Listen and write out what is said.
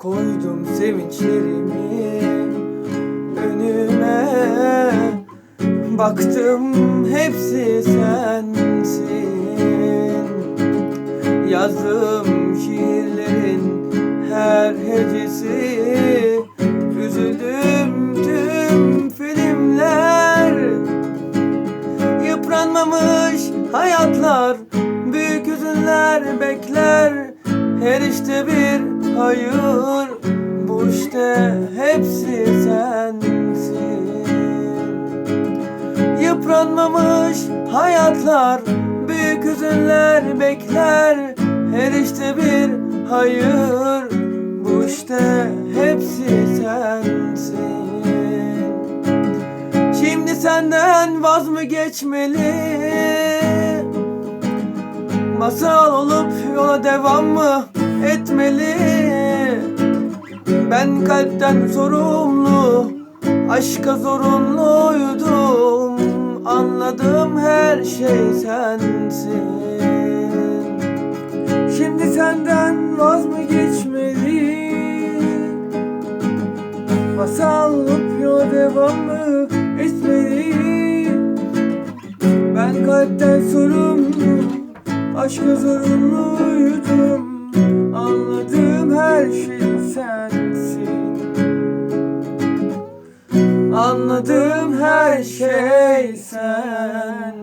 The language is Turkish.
Koydum sevinçlerimi önüme. Baktım hepsi sensin. Yazdım şiirlerin her hecesi. Üzüldüm tüm filmler. Yıpranmamış hayatlar Büyük hüzünler bekler Her işte bir hayır Bu işte hepsi sensin. Yıpranmamış hayatlar Büyük hüzünler bekler. Her işte bir hayır Bu işte hepsi sensin. Şimdi senden vaz mı geçmeli Masal olup yola devam mı etmeli? Ben kalpten sorumlu Aşka zorunluydum. Anladım her şey sensin. Şimdi senden vaz mı geçmeli? Masal olup yola devam mı etmeli? Ben kalpten Aşka zorunluydum Anladığım her şey sensin. Anladığım her şey sensin